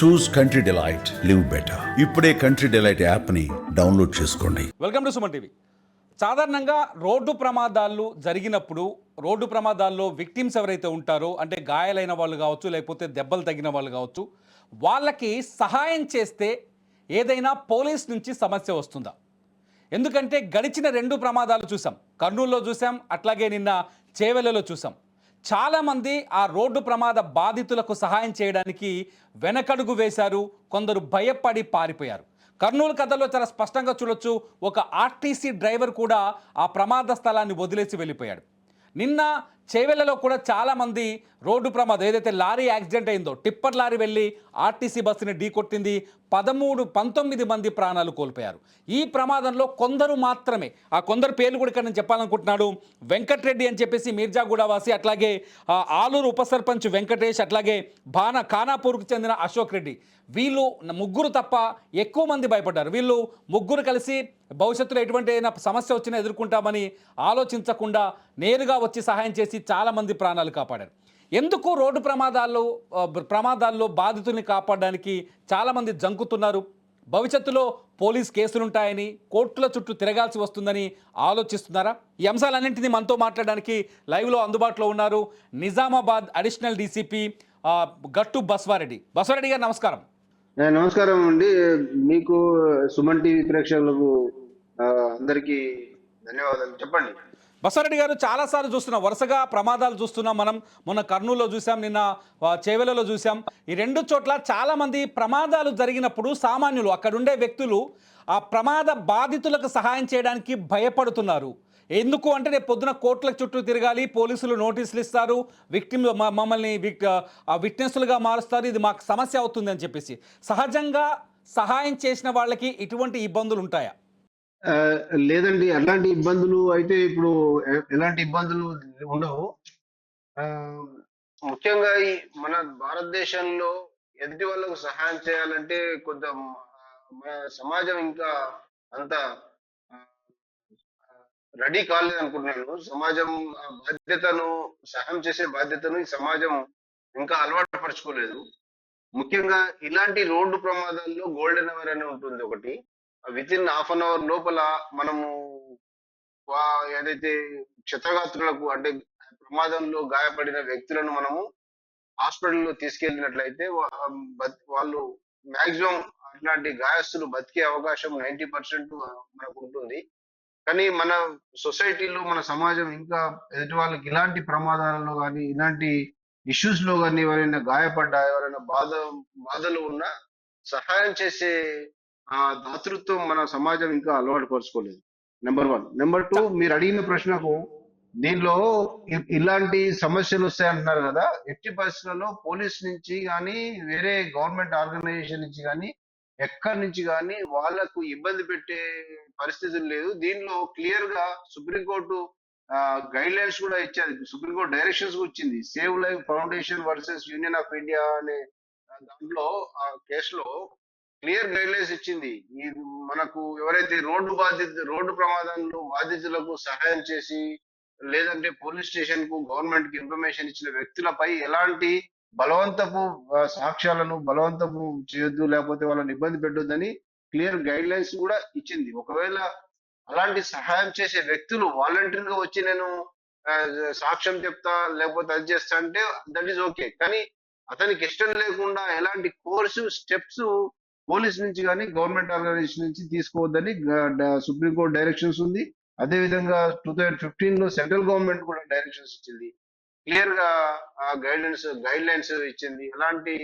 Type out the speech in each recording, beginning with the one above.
Choose country delight live better ఇప్పుడే country delight యాప్ని download చేసుకోండి. వెల్కమ్ టు సుమన్ టీవీ సాధారణంగా రోడ్డు ప్రమాదాలు జరిగినప్పుడు రోడ్డు ప్రమాదాల్లో విక్టిమ్స్ ఎవరైతే ఉంటారో అంటే గాయాలైన వాళ్ళు కావచ్చు లేకపోతే దెబ్బలు తగిన వాళ్ళు కావచ్చు వాళ్ళకి సహాయం చేస్తే ఏదైనా పోలీస్ నుంచి సమస్య వస్తుందా? ఎందుకంటే గడిచిన రెండు ప్రమాదాలు చూసాం. కర్నూలులో చూసాం అట్లాగే నిన్న చేవెలలో చూసాం. చాలామంది ఆ రోడ్డు ప్రమాద బాధితులకు సహాయం చేయడానికి వెనకడుగు వేశారు. కొందరు భయపడి పారిపోయారు. కర్నూలు కథలో చాలా స్పష్టంగా చూడొచ్చు ఒక ఆర్టీసీ డ్రైవర్ కూడా ఆ ప్రమాద స్థలాన్ని వదిలేసి వెళ్ళిపోయాడు. నిన్న చేవెళ్ళలో కూడా చాలామంది రోడ్డు ప్రమాదం ఏదైతే లారీ యాక్సిడెంట్ అయిందో టిప్పర్ లారీ వెళ్ళి ఆర్టీసీ బస్సుని ఢీకొట్టింది. పదమూడు పంతొమ్మిది మంది ప్రాణాలు కోల్పోయారు. ఈ ప్రమాదంలో కొందరు మాత్రమే ఆ కొందరు పేర్లు కూడా ఇక్కడ నేను చెప్పాలనుకుంటున్నాడు. వెంకట్రెడ్డి అని చెప్పేసి మీర్జాగూడ వాసి అట్లాగే ఆలూరు ఉప సర్పంచ్ వెంకటేష్ అట్లాగే బాణ ఖానాపూర్కు చెందిన అశోక్ రెడ్డి. వీళ్ళు ముగ్గురు తప్ప ఎక్కువ మంది భయపడ్డారు. వీళ్ళు ముగ్గురు కలిసి భవిష్యత్తులో ఎటువంటి అయినా సమస్య వచ్చినా ఎదుర్కొంటామని ఆలోచించకుండా నేరుగా వచ్చి సహాయం చేసి చాలామంది ప్రాణాలు కాపాడారు. ఎందుకు రోడ్డు ప్రమాదాల్లో ప్రమాదాల్లో బాధితుల్ని కాపాడడానికి చాలామంది జంకుతున్నారు? భవిష్యత్తులో పోలీస్ కేసులుంటాయని కోర్టుల చుట్టూ తిరగాల్సి వస్తుందని ఆలోచిస్తున్నారా? ఈ అంశాలన్నింటినీ మనతో మాట్లాడడానికి లైవ్లో అందుబాటులో ఉన్నారు నిజామాబాద్ అడిషనల్ డీసీపీ గట్టు బస్వారెడ్డి. బస్వారెడ్డి గారు నమస్కారం. నమస్కారం అండి. మీకు సుమన్ టీవీ ప్రేక్షకులకు అందరికీ ధన్యవాదాలు. చెప్పండి. బసారెడ్డి గారు చాలాసార్లు చూస్తున్నాం. వరుసగా ప్రమాదాలు చూస్తున్నాం మనం. మొన్న కర్నూలులో చూసాం నిన్న చేవెలలో చూసాం. ఈ రెండు చోట్ల చాలామంది ప్రమాదాలు జరిగినప్పుడు సామాన్యులు అక్కడుండే వ్యక్తులు ఆ ప్రమాద బాధితులకు సహాయం చేయడానికి భయపడుతున్నారు. ఎందుకు అంటే రేపు పొద్దున కోర్టుల చుట్టూ తిరగాలి పోలీసులు నోటీసులు ఇస్తారు విక్టిమ్ మ- మమ్మల్ని విక్ ఆ విట్నెస్లుగా మారుస్తారు ఇది మాకు సమస్య అవుతుంది అని చెప్పేసి. సహజంగా సహాయం చేసిన వాళ్ళకి ఇటువంటి ఇబ్బందులు ఉంటాయా? లేదండి అలాంటి ఇబ్బందులు అయితే ఇప్పుడు ఎ- ఎలాంటి ఇబ్బందులు ఉండవు. ఆ, ముఖ్యంగా ఈ మన భారతదేశంలో ఎదుటి వాళ్ళకు సహాయం చేయాలంటే కొంచెం మన సమాజం ఇంకా అంత రెడీ కాలేదు అనుకుంటున్నాను సమాజం ఆ బాధ్యతను సహాయం చేసే బాధ్యతను ఈ సమాజం ఇంకా అలవాటు పరుచుకోలేదు. ముఖ్యంగా ఇలాంటి రోడ్డు ప్రమాదాల్లో గోల్డెన్ అవర్ అని ఉంటుంది ఒకటి. Within half an hour లోపల మనము వా- ఏదైతే క్షతగాత్రులకు అంటే ప్రమాదంలో గాయపడిన వ్యక్తులను మనము హాస్పిటల్లో తీసుకెళ్ళినట్లయితే వా- బత్- వాళ్ళు మాక్సిమం అట్లాంటి గాయస్తులు బతికే అవకాశం నైంటీ పర్సెంట్ మనకు ఉంటుంది. కానీ మన సొసైటీలో మన సమాజం ఇంకా ఎదుటి వాళ్ళకి ఇలాంటి ప్రమాదాలలో కానీ ఇలాంటి ఇష్యూస్లో కానీ ఎవరైనా గాయపడ్డా ఎవరైనా బాధ బాధలు ఉన్నా సహాయం చేసే ఆ దాతృత్వం మన సమాజం ఇంకా అలవాటు పరుచుకోలేదు నెంబర్ వన్ నెంబర్ టూ మీరు అడిగిన ప్రశ్నకు దీనిలో ఇలాంటి సమస్యలు వస్తాయంటున్నారు కదా ఎట్టి పరిస్థితుల్లో పోలీస్ నుంచి కానీ వేరే గవర్నమెంట్ ఆర్గనైజేషన్ నుంచి కానీ ఎక్కడి నుంచి కానీ వాళ్ళకు ఇబ్బంది పెట్టే పరిస్థితులు లేదు దీనిలో క్లియర్గా సుప్రీంకోర్టు గైడ్ లైన్స్ కూడా ఇచ్చారు. సుప్రీంకోర్టు డైరెక్షన్స్ ఇచ్చింది save life foundation versus union of India అనే దాంట్లో ఆ కేసులో క్లియర్ గైడ్ లైన్స్ ఇచ్చింది. ఈ మనకు ఎవరైతే రోడ్డు బాధిత రోడ్డు ప్రమాదంలో బాధితులకు సహాయం చేసి లేదంటే పోలీస్ స్టేషన్కు గవర్నమెంట్కి ఇన్ఫర్మేషన్ ఇచ్చిన వ్యక్తులపై ఎలాంటి బలవంతపు సాక్ష్యాలను బలవంతపు చేయొద్దు లేకపోతే వాళ్ళని ఇబ్బంది పెట్టొద్దని క్లియర్ గైడ్ లైన్స్ కూడా ఇచ్చింది. ఒకవేళ అలాంటి సహాయం చేసే వ్యక్తులు వాలంటీర్గా వచ్చి నేను సాక్ష్యం చెప్తా లేకపోతే అది చేస్తా అంటే దట్ ఈస్ ఓకే. కానీ అతనికి ఇష్టం లేకుండా ఎలాంటి కోర్సు స్టెప్స్ పోలీస్ నుంచి కానీ గవర్నమెంట్ ఆర్గనైజేషన్ నుంచి తీసుకోవద్దని సుప్రీంకోర్టు డైరెక్షన్స్ ఉంది. అదే విధంగా టూ థౌజండ్ ఫిఫ్టీన్లో సెంట్రల్ గవర్నమెంట్ కూడా డైరెక్షన్స్ ఇచ్చింది. క్లియర్గా గైడెన్స్ గైడ్ లైన్స్ ఇచ్చింది. ఎలాంటి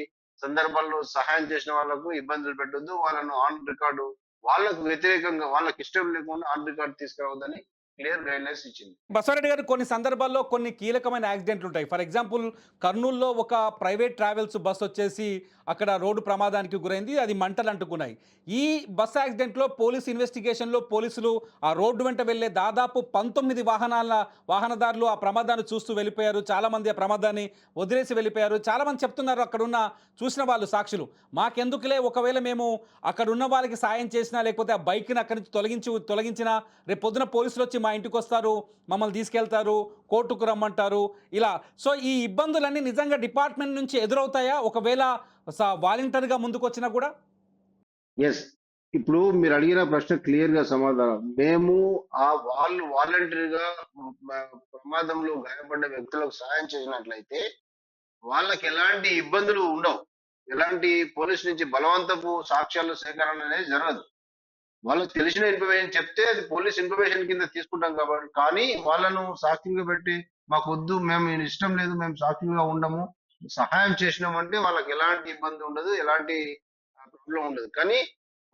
సందర్భాల్లో సహాయం చేసిన వాళ్ళకు ఇబ్బందులు పెట్టొద్దు. వాళ్ళను ఆన్ రికార్డు వాళ్ళకు వ్యతిరేకంగా వాళ్ళకి ఇష్టం లేకుండా ఆన్ రికార్డు తీసుకురావద్దని క్లియర్ గైడ్లైన్స్ ఇచ్చింది. బసారెడ్డి గారు కొన్ని సందర్భాల్లో కొన్ని కీలకమైన యాక్సిడెంట్లు ఉంటాయి. ఫర్ ఎగ్జాంపుల్ కర్నూలులో ఒక ప్రైవేట్ ట్రావెల్స్ బస్ వచ్చేసి అక్కడ రోడ్డు ప్రమాదానికి గురైంది. అది మంటలు అంటుకున్నాయి. ఈ బస్ యాక్సిడెంట్లో పోలీస్ ఇన్వెస్టిగేషన్లో పోలీసులు ఆ రోడ్డు వెంట వెళ్ళే దాదాపు పంతొమ్మిది వాహనాల వాహనదారులు ఆ ప్రమాదాన్ని చూస్తూ వెళ్ళిపోయారు. చాలామంది ఆ ప్రమాదాన్ని వదిలేసి వెళ్ళిపోయారు. చాలామంది చెప్తున్నారు అక్కడున్న చూసిన వాళ్ళు సాక్షులు. మాకెందుకులే? ఒకవేళ మేము అక్కడ ఉన్న వాళ్ళకి సాయం చేసినా లేకపోతే ఆ బైక్ని అక్కడి నుంచి తొలగించి తొలగించినా రేపు పొద్దున పోలీసులు వచ్చి మా ఇంటికి వస్తారు మమ్మల్ని తీసుకెళ్తారు కోర్టుకు రమ్మంటారు ఇలా. సో ఈ ఇబ్బందులన్నీ నిజంగా డిపార్ట్మెంట్ నుంచి ఎదురవుతాయా? ఒకవేళ స- వాలంటరీగా ముందుకు వచ్చినా కూడా? ఎస్ ఇప్పుడు మీరు అడిగిన ప్రశ్న క్లియర్గా సమాధానం. మేము ఆ వాళ్ళు వాలంటరీగా ప్రమాదంలో గాయపడ్డ వ్యక్తులకు సహాయం చేసినట్లయితే వాళ్ళకి ఎలాంటి ఇబ్బందులు ఉండవు. ఎలాంటి పోలీస్ నుంచి బలవంతపు సాక్ష్యాల సేకరణ అనేది జరగదు. వాళ్ళకి తెలిసిన ఇన్ఫర్మేషన్ చెప్తే అది పోలీస్ ఇన్ఫర్మేషన్ కింద తీసుకుంటాం కాబట్టి కానీ వాళ్ళను సాక్షులుగా పెట్టి మాకు వద్దు మేము ఇష్టం లేదు మేము సాక్షులుగా ఉండము సహాయం చేసినామంటే వాళ్ళకి ఎలాంటి ఇబ్బంది ఉండదు ఎలాంటి ప్రాబ్లం ఉండదు. కానీ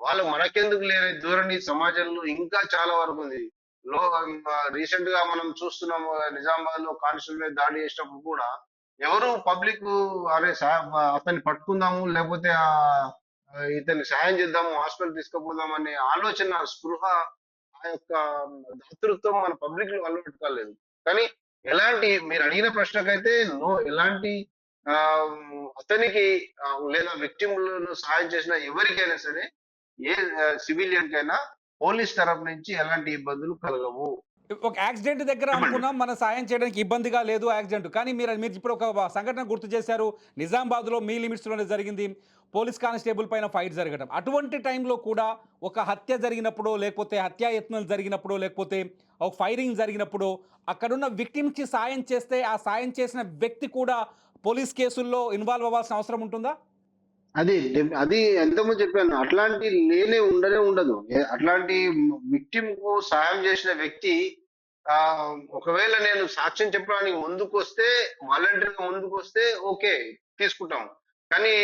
వాళ్ళు మనకెందుకు లేని ధోరణి సమాజంలో ఇంకా చాలా వరకు ఉంది. లో రీసెంట్గా మనం చూస్తున్నాం నిజామాబాద్లో కానిస్టేబుల్ దాడి చేసినప్పుడు కూడా ఎవరు పబ్లిక్ అరే అతన్ని పట్టుకుందాము లేకపోతే ఆ, ఇతన్ని సాయం చేద్దాము హాస్పిటల్ తీసుకుపోదాం అనే ఆలోచన స్పృహ ఆ యొక్క దాతృత్వం మన పబ్లిక్లో అలవాటు కాలేదు. కానీ ఎలాంటి మీరు అడిగిన ప్రశ్నకైతే నో ఎలాంటి ఆ అతనికి లేదా వ్యక్తిములను సహాయం చేసిన ఎవరికైనా సరే ఏ సివిలియన్ కైనా పోలీస్ తరఫు నుంచి ఎలాంటి ఇబ్బందులు కలగవు. ఒక యాక్సిడెంట్ దగ్గర అనుకున్నాం మన సాయం చేయడానికి ఇబ్బందిగా లేదు యాక్సిడెంట్. కానీ మీరు మీరు ఇప్పుడు ఒక సంఘటన గుర్తు చేశారు నిజామాబాద్లో మీ లిమిట్స్లోనే జరిగింది పోలీస్ కానిస్టేబుల్ పైన ఫైట్ జరగడం. అటువంటి టైంలో కూడా ఒక హత్య జరిగినప్పుడు లేకపోతే హత్యాయత్నం జరిగినప్పుడు లేకపోతే ఒక ఫైరింగ్ జరిగినప్పుడు అక్కడున్న విక్టిమ్కి సాయం చేస్తే ఆ సాయం చేసిన వ్యక్తి కూడా పోలీస్ కేసుల్లో ఇన్వాల్వ్ అవ్వాల్సిన అవసరం ఉంటుందా? అది అది ఎంతమంది చెప్పాను అట్లాంటి లేనే ఉండనే ఉండదు. అట్లాంటి విక్టిమ్కు సాయం చేసిన వ్యక్తి ఒకవేళ నేను సాక్ష్యం చెప్పడానికి ముందుకు వస్తే వాలంటీర్గా ముందుకు వస్తే ఓకే తీసుకుంటాం. కానీ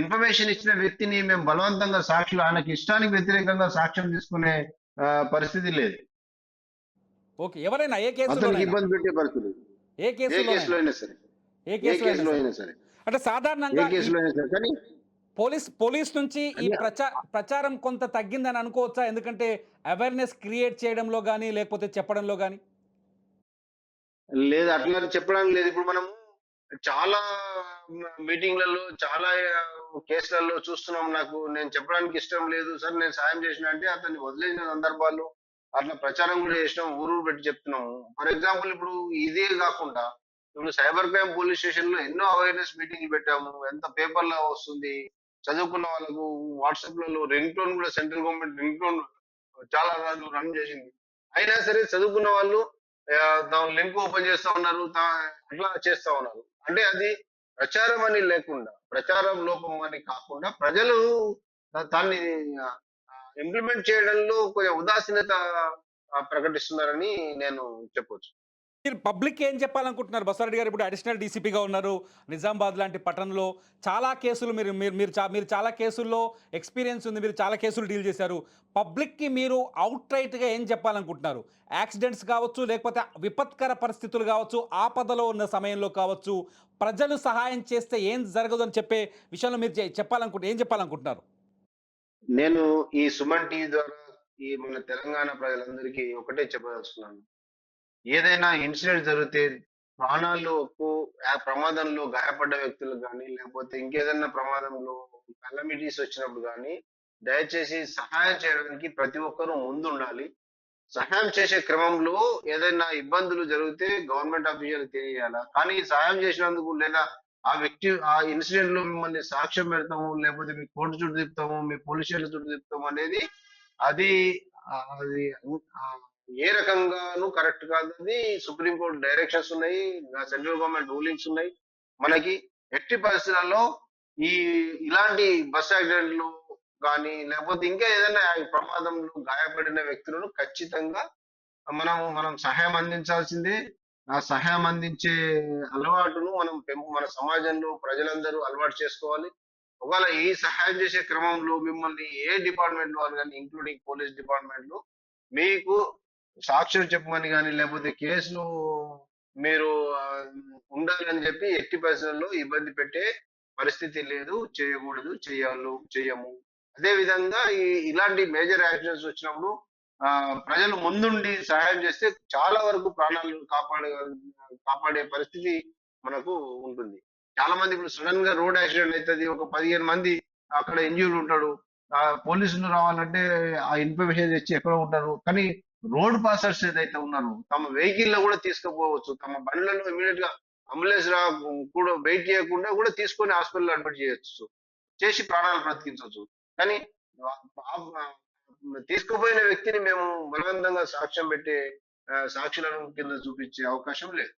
ఇన్ఫర్మేషన్ ఇచ్చిన వ్యక్తిని మేము బలవంతంగా సాక్షులు ఆయనకి ఇష్టానికి వ్యతిరేకంగా సాక్ష్యం తీసుకునే పరిస్థితి లేదు. ఓకే ఎవరైనా ఏ కేసులో ఇబ్బంది పెట్టే పరిస్థితి. ఏ ఏ కేసులో అయినా సరే. ఏ ఏ కేసులో అయినా సరే. అంటే ఏ సాధారణంగా ఈ కేసులో అయినా సరే. కానీ పోలీస్ పోలీస్ నుంచి ఈ ప్రచారం కొంత తగ్గిందని అనుకోవచ్చా? ఎందుకంటే అవేర్నెస్ క్రియేట్ చేయడంలో కానీ లేకపోతే చెప్పడంలో కానీ లేదు అట్లా చెప్పడానికి లేదు. ఇప్పుడు మనం చాలా మీటింగ్లలో చాలా కేసులలో చూస్తున్నాం. నాకు నేను చెప్పడానికి ఇష్టం లేదు. సార్ నేను సాయం చేసిన అంటే అతన్ని వదిలేసిన సందర్భాలు అట్లా ప్రచారం కూడా చేసినాం. ఊరు ఊరు పెట్టి చెప్తున్నాము ఫర్ ఎగ్జాంపుల్ ఇప్పుడు ఇదే కాకుండా ఇప్పుడు సైబర్ క్రైమ్ పోలీస్ స్టేషన్లో ఎన్నో అవేర్నెస్ మీటింగ్లు పెట్టాము. ఎంత పేపర్లో వస్తుంది? చదువుకున్న వాళ్ళకు వాట్సాప్లలో రింగ్ టోన్ కూడా సెంట్రల్ గవర్నమెంట్ రింగ్ టోన్ చాలా రోజులు రన్ చేసింది. అయినా సరే చదువుకున్న వాళ్ళు దాని లింక్ ఓపెన్ చేస్తా ఉన్నారు తా- అట్లా చేస్తా ఉన్నారు. అంటే అది ప్రచారం అని లేకుండా ప్రచారం లోపం అని కాకుండా ప్రజలు దాన్ని ఇంప్లిమెంట్ చేయడంలో కొంచెం ఉదాసీనత ప్రకటిస్తున్నారని నేను చెప్పొచ్చు. మీరు పబ్లిక్ ఏం చెప్పాలనుకుంటున్నారు? బసారెడ్డి గారు ఇప్పుడు అడిషనల్ డీసీపీగా ఉన్నారు. నిజామాబాద్ లాంటి పట్టణంలో చాలా కేసులు మీరు మీరు మీరు చా- మీరు చాలా కేసుల్లో ఎక్స్పీరియన్స్ ఉంది. మీరు చాలా కేసులు డీల్ చేశారు. పబ్లిక్కి మీరు అవుట్ రైట్గా ఏం చెప్పాలనుకుంటున్నారు? యాక్సిడెంట్స్ కావచ్చు లేకపోతే విపత్కర పరిస్థితులు కావచ్చు ఆపదలో ఉన్న సమయంలో కావచ్చు ప్రజలు సహాయం చేస్తే ఏం జరగదు అని చెప్పే విషయంలో మీరు చె- చెప్పాలనుకుంటే ఏం చెప్పాలనుకుంటున్నారు? నేను ఈ సుమన్ టీవీ ద్వారా ఈ మన తెలంగాణ ప్రజలందరికీ ఒకటే చెప్పదలుచుకున్నాను. ఏదైనా ఇన్సిడెంట్ జరిగితే ప్రాణాలకు ఆ ప్రమాదంలో గాయపడ్డ వ్యక్తులకు కానీ లేకపోతే ఇంకేదైనా ప్రమాదంలో కలమిటీస్ వచ్చినప్పుడు కానీ దయచేసి సహాయం చేయడానికి ప్రతి ఒక్కరూ ముందు ఉండాలి సహాయం చేసే క్రమంలో ఏదైనా ఇబ్బందులు జరిగితే గవర్నమెంట్ అఫీషియల్ తెలియాలా? కానీ సహాయం చేసినందుకు లేదా ఆ వ్యక్తి ఆ ఇన్సిడెంట్లో మిమ్మల్ని సాక్ష్యం పెడతాము లేకపోతే మీ కోర్టు చుట్టూ తిప్పుతాము మీ పోలీస్ స్టేషన్ చుట్టూ తిప్పుతాము అనేది అది అది ఏ రకంగానూ కరెక్ట్ కాదు అది సుప్రీంకోర్టు డైరెక్షన్స్ ఉన్నాయి సెంట్రల్ గవర్నమెంట్ రూలింగ్స్ ఉన్నాయి. మనకి ఎట్టి పరిస్థితులలో ఈ ఇలాంటి బస్ యాక్సిడెంట్లు కానీ లేకపోతే ఇంకా ఏదైనా ప్రమాదంలో గాయపడిన వ్యక్తులను ఖచ్చితంగా మనం మనం సహాయం అందించాల్సిందే. ఆ సహాయం అందించే అలవాటును మనం పెంపు మన సమాజంలో ప్రజలందరూ అలవాటు చేసుకోవాలి. ఒకవేళ ఈ సహాయం చేసే క్రమంలో మిమ్మల్ని ఏ డిపార్ట్మెంట్లో కానీ ఇంక్లూడింగ్ పోలీస్ డిపార్ట్మెంట్లో మీకు సాక్ష్యం చెప్పమని కానీ లేకపోతే కేసులు మీరు ఉండాలని చెప్పి ఎట్టి పరిస్థితుల్లో ఇబ్బంది పెట్టే పరిస్థితి లేదు. చేయకూడదు చేయాలి చేయము. అదే విధంగా ఈ ఇలాంటి మేజర్ యాక్సిడెంట్స్ వచ్చినప్పుడు ప్రజలు ముందుండి సహాయం చేస్తే చాలా వరకు ప్రాణాలు కాపాడే కాపాడే పరిస్థితి మనకు ఉంటుంది. చాలా మంది ఇప్పుడు సడన్గా రోడ్ యాక్సిడెంట్ అవుతుంది ఒక పదిహేను మంది అక్కడ ఇంజూర్డ్ ఉంటాడు పోలీసులు రావాలంటే ఆ ఇన్ఫర్మేషన్ తెచ్చి ఎక్కడ ఉంటారు? కానీ రోడ్ పాసర్స్ ఏదైతే ఉన్నారో తమ వెహికల్లో కూడా తీసుకుపోవచ్చు. తమ బండ్లను ఇమీడియట్గా అంబులెన్స్ రా కూడా వెయిట్ చేయకుండా కూడా తీసుకొని హాస్పిటల్ అడ్మిట్ చేయొచ్చు. చేసి ప్రాణాలు బ్రతికించవచ్చు కానీ తీసుకుపోయిన వ్యక్తిని మేము బలవంతంగా సాక్ష్యం పెట్టి సాక్షులను కింద చూపించే అవకాశం లేదు.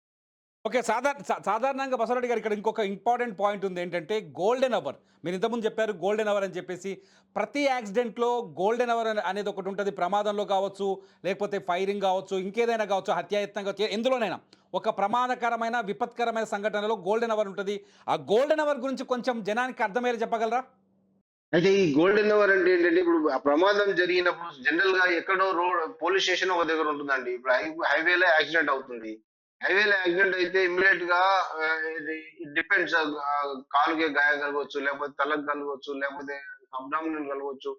ఓకే సాధారణ సాధారణంగా బసవరెడ్డి గారు ఇక్కడ ఇంకొక ఇంపార్టెంట్ పాయింట్ ఉంది. ఏంటంటే గోల్డెన్ అవర్ మీరు ఇంతకుముందు చెప్పారు గోల్డెన్ అవర్ అని చెప్పేసి ప్రతి యాక్సిడెంట్లో గోల్డెన్ అవర్ అనేది ఒకటి ఉంటుంది. ప్రమాదంలో కావచ్చు లేకపోతే ఫైరింగ్ కావచ్చు ఇంకేదైనా కావచ్చు హత్యాయత్నం కావచ్చు ఎందులోనైనా ఒక ప్రమాదకరమైన విపత్కరమైన సంఘటనలో గోల్డెన్ అవర్ ఉంటుంది. ఆ గోల్డెన్ అవర్ గురించి కొంచెం జనానికి అర్థమయ్యేలా చెప్పగలరా? అయితే ఈ గోల్డెన్ అవర్ అంటే ఏంటంటే ఇప్పుడు ఆ ప్రమాదం జరిగినప్పుడు జనరల్గా ఎక్కడో రోడ్ పోలీస్ స్టేషన్ ఒక దగ్గర ఉంటుందండి. ఇప్పుడు హైవేలో యాక్సిడెంట్ అవుతుంది. హైవేలో యాక్సిడెంట్ అయితే ఇమ్మీడియట్గా డిపెండ్స్ కాలుకి గాయం కలగవచ్చు లేకపోతే తలకు కలగవచ్చు లేకపోతే అబ్డామినల్ కలగవచ్చు.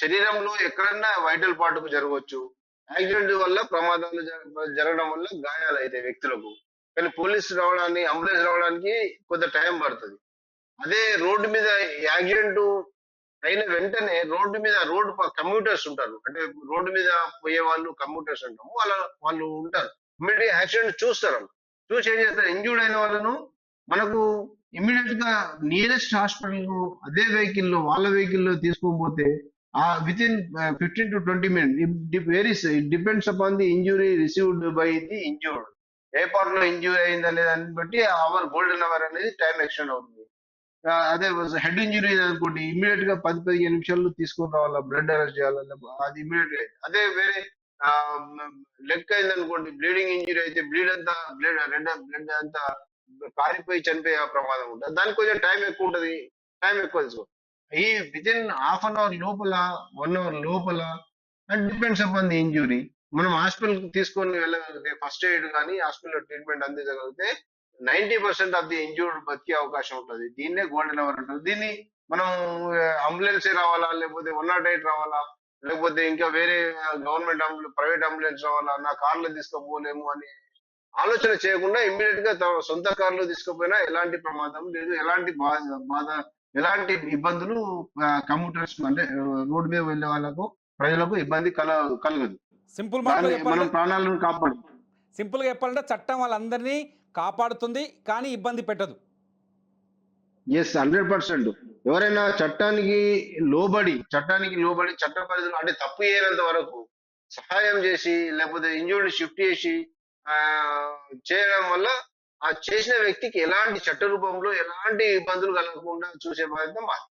శరీరంలో ఎక్కడన్నా వైటల్ పార్ట్ జరగవచ్చు. యాక్సిడెంట్ వల్ల ప్రమాదాలు జరగడం వల్ల గాయాలు అయితే వ్యక్తులకు. కానీ పోలీసు రావడానికి అంబులెన్స్ రావడానికి కొంత టైం పడుతుంది. అదే రోడ్డు మీద యాక్సిడెంట్ అయిన వెంటనే రోడ్డు మీద రోడ్డు కమ్యూటర్స్ ఉంటారు. అంటే రోడ్డు మీద పోయే వాళ్ళు కమ్యూటర్స్ ఉంటాము వాళ్ళ వాళ్ళు ఉంటారు. ఇమ్మీడియట్ యాక్సిడెంట్ చూస్తారు. చూసి ఏం చేస్తారు? ఇంజూర్డ్ అయిన వాళ్ళను మనకు ఇమ్మీడియట్గా నియరెస్ట్ హాస్పిటల్ అదే వెహికల్లో వాళ్ళ వెహికల్లో తీసుకొని పోతే ఆ within fifteen to twenty minute varies it depends upon the injury received by the injured ఏ పార్ట్లో ఇంజూరీ అయిందా లేదా బట్టి అవర్ గోల్డెన్ అవర్ అనేది టైం ఎక్స్టెండ్ అవుతుంది. అదే హెడ్ ఇంజురీ అనుకోండి ఇమ్మీడియట్గా పది పదిహేను నిమిషాల్లో తీసుకుని రావాలా బ్లడ్ అరెస్ట్ చేయాలి అది ఇమ్మీడియట్గా అదే వేరే లెగ్ అయింది అనుకోండి బ్లీడింగ్ ఇంజురీ అయితే బ్లీడ్ అంతా బ్లడ్ రెడ్ బ్లడ్ అంతా కారిపోయి చనిపోయే ప్రమాదం ఉంటుంది. దానికి కొంచెం టైం ఎక్కువ ఉంటది. టైం ఎక్కువ తీసుకో. ఈ within half an hour లోపల వన్ అవర్ లోపల and depends upon the injury మనం హాస్పిటల్ తీసుకొని వెళ్ళగలిగితే ఫస్ట్ ఎయిడ్ కానీ hospital treatment అందించగలిగితే ninety percent of the injured బతికే అవకాశం ఉంటుంది. దీన్నే గోల్డెన్ అవర్ ఉంటుంది దీన్ని మనం eh, అంబులెన్సీ రావాలా లేకపోతే వన్ నాట్ ఎయిట్ రావాలా? లేకపోతే ఇంకా వేరే గవర్నమెంట్ అంబులెన్స్ ప్రైవేట్ అంబులెన్స్ రావాలా నా కార్లో తీసుకుపోలేము అని ఆలోచన చేయకుండా ఇమ్మీడియట్గా తమ సొంత కార్లో తీసుకుపోయినా ఎలాంటి ప్రమాదం లేదు ఎలాంటి బాధ బాధ ఎలాంటి ఇబ్బందులు కమ్యూటర్స్ అంటే రోడ్డు మీద వెళ్ళే వాళ్ళకు ప్రజలకు ఇబ్బంది కల కలగదు. సింపుల్ మనం ప్రాణాలను కాపాడు సింపుల్గా చెప్పాలంటే చట్టం వాళ్ళందరినీ కాపాడుతుంది కానీ ఇబ్బంది పెట్టదు. ఎస్ హండ్రెడ్ పర్సెంట్ ఎవరైనా చట్టానికి లోబడి చట్టానికి లోబడి చట్ట పరిధిలో అంటే తప్పు చేయనంత వరకు సహాయం చేసి లేకపోతే ఇంజురీని షిఫ్ట్ చేసి ఆ చేయడం వల్ల ఆ చేసిన వ్యక్తికి ఎలాంటి చట్ట రూపంలో ఎలాంటి ఇబ్బందులు కలగకుండా చూసే బాధ్యత మాది.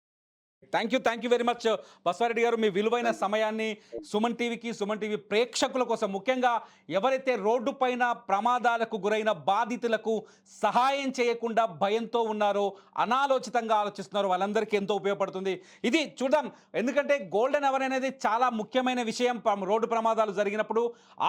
Thank you thank you very much Baswareddy గారు. మీ విలువైన సమయాన్ని సుమన్ టీవీకి సుమన్ టీవీ ప్రేక్షకుల కోసం ముఖ్యంగా ఎవరైతే రోడ్డు పైన ప్రమాదాలకు గురైన బాధితులకు సహాయం చేయకుండా భయంతో ఉన్నారో అనాలోచితంగా ఆలోచిస్తున్నారో వాళ్ళందరికీ ఎంతో ఉపయోగపడుతుంది. ఇది చూద్దాం. ఎందుకంటే గోల్డెన్ అవర్ అనేది చాలా ముఖ్యమైన విషయం. రోడ్డు ప్రమాదాలు జరిగినప్పుడు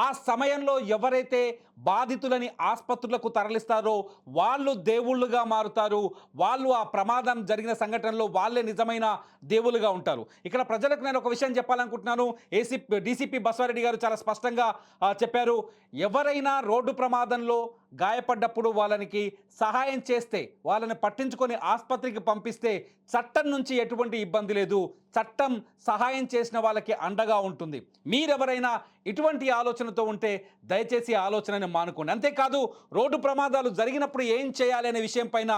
ఆ సమయంలో ఎవరైతే బాధితులని ఆసుపత్రులకు తరలిస్తారో వాళ్ళు దేవుళ్ళుగా మారుతారు. వాళ్ళు ఆ ప్రమాదం జరిగిన సంఘటనలో వాళ్ళే నిజమైన దేవులుగా ఉంటారు. ఇక్కడ ప్రజలకు నేను ఒక విషయం చెప్పాలనుకుంటున్నాను. ఏసీ డీసీపీ బస్వారెడ్డి గారు చాలా స్పష్టంగా చెప్పారు. ఎవరైనా రోడ్డు ప్రమాదంలో గాయపడ్డప్పుడు వాళ్ళనికి సహాయం చేస్తే వాళ్ళని పట్టించుకొని ఆసుపత్రికి పంపిస్తే చట్టం నుంచి ఎటువంటి ఇబ్బంది లేదు. చట్టం సహాయం చేసిన వాళ్ళకి అండగా ఉంటుంది. మీరెవరైనా ఇటువంటి ఆలోచనతో ఉంటే దయచేసి ఆలోచనని మానుకోండి. అంతేకాదు రోడ్డు ప్రమాదాలు జరిగినప్పుడు ఏం చేయాలి అనే విషయం పైన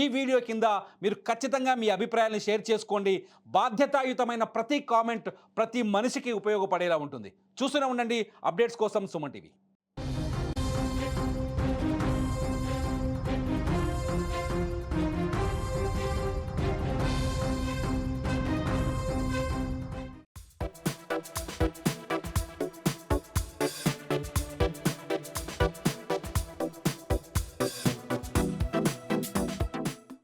ఈ వీడియో కింద మీరు ఖచ్చితంగా మీ అభిప్రాయాన్ని షేర్ చేసుకోండి. బాధ్యతాయుతమైన ప్రతి కామెంట్ ప్రతి మనిషికి ఉపయోగపడేలా ఉంటుంది. చూస్తూనే ఉండండి. అప్డేట్స్ కోసం సుమన్ టీవీ.